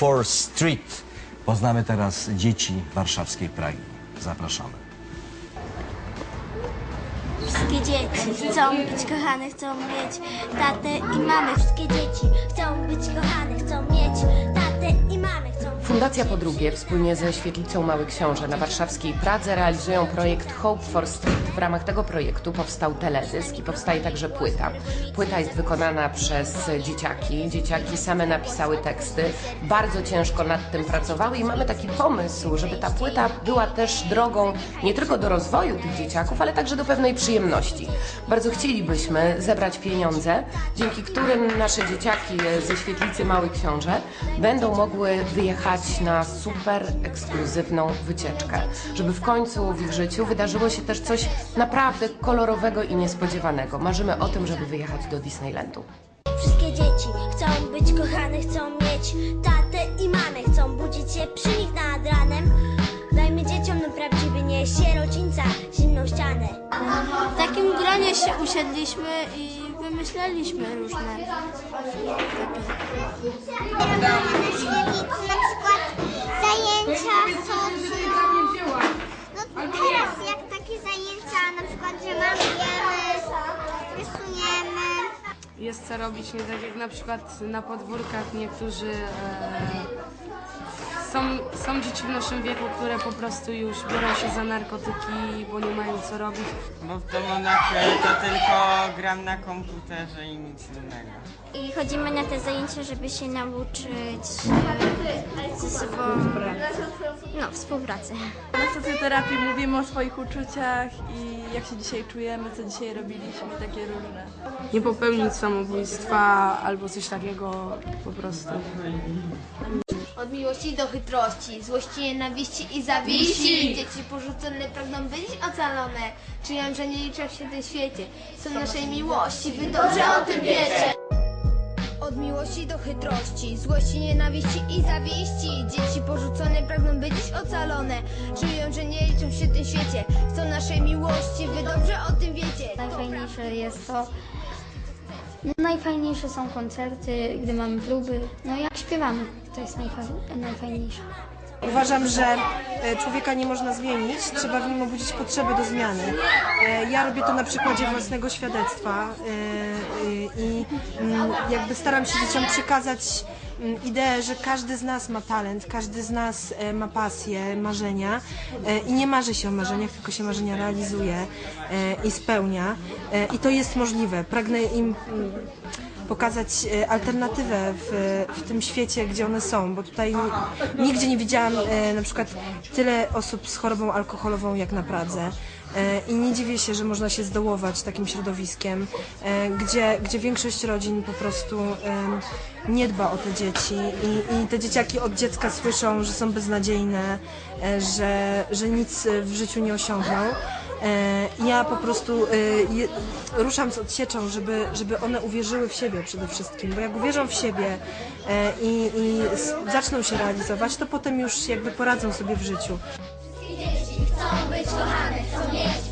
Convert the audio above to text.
for Street. Poznamy teraz dzieci warszawskiej Pragi. Zapraszamy. Wszystkie dzieci chcą być kochane, chcą mieć tatę i mamę. Wszystkie dzieci chcą być kochane, Fundacja po drugie wspólnie ze Świetlicą Mały Książę na warszawskiej Pradze realizują projekt Hope for Street. W ramach tego projektu powstał teledysk i powstaje także płyta. Płyta jest wykonana przez dzieciaki. Dzieciaki same napisały teksty, bardzo ciężko nad tym pracowały i mamy taki pomysł, żeby ta płyta była też drogą nie tylko do rozwoju tych dzieciaków, ale także do pewnej przyjemności. Bardzo chcielibyśmy zebrać pieniądze, dzięki którym nasze dzieciaki ze Świetlicy Mały Książę będą mogły wyjechać na super ekskluzywną wycieczkę, żeby w końcu w ich życiu wydarzyło się też coś naprawdę kolorowego i niespodziewanego. Marzymy o tym, żeby wyjechać do Disneylandu. Wszystkie dzieci chcą być kochane, chcą mieć tatę i mamę. Chcą budzić się przy nich nad ranem. Dajmy dzieciom na prawdziwy, nie sierocińca, zimną ścianę. W takim gronie się usiedliśmy i wymyśleliśmy różne jest co robić, nie tak jak na przykład na podwórkach niektórzy e, są, są dzieci w naszym wieku, które po prostu już biorą się za narkotyki, bo nie mają co robić. Bo w domu na to tylko gram na komputerze i nic innego. I chodzimy na te zajęcia, żeby się nauczyć ze sobą no, współpracy. Na socjoterapii mówimy o swoich uczuciach i jak się dzisiaj czujemy, co dzisiaj robiliśmy, takie różne. Nie popełnić samobójstwa albo coś takiego po prostu. Od miłości do chytrości, złości, nienawiści i zawiści. Dzieci porzucone pragną być ocalone. Czują, że nie liczą się w tym świecie. Są naszej miłości, wy dobrze o tym wiecie. Od miłości do chytrości, złości, nienawiści i zawiści. Dzieci porzucone pragną być ocalone. Czują, że nie liczą się w tym świecie. Chcą naszej miłości, wy dobrze o tym wiecie. Najfajniejsze jest to. No, najfajniejsze są koncerty, gdy mamy próby. No jak śpiewamy, to jest najfa- najfajniejsze. Uważam, że e, człowieka nie można zmienić, trzeba w nim obudzić potrzebę do zmiany. E, Ja robię to na przykładzie własnego świadectwa e, i mm, jakby staram się dzieciom przekazać ideę, że każdy z nas ma talent, każdy z nas e, ma pasję, marzenia e, i nie marzy się o marzeniach, tylko się marzenia realizuje e, i spełnia i to jest możliwe. Pragnę im mm, pokazać e, alternatywę w, w tym świecie, gdzie one są, bo tutaj ni- nigdzie nie widziałam e, na przykład tyle osób z chorobą alkoholową jak na Pradze. E, I nie dziwię się, że można się zdołować takim środowiskiem, gdzie, gdzie większość rodzin po prostu nie dba o te dzieci i, i te dzieciaki od dziecka słyszą, że są beznadziejne, że, że nic w życiu nie osiągną. E, Ja po prostu e, ruszam z odsieczą, żeby, żeby one uwierzyły w siebie przede wszystkim, bo jak uwierzą w siebie e, i, i zaczną się realizować, to potem już jakby poradzą sobie w życiu. Wszystkie dzieci chcą być kochane, chcą mieć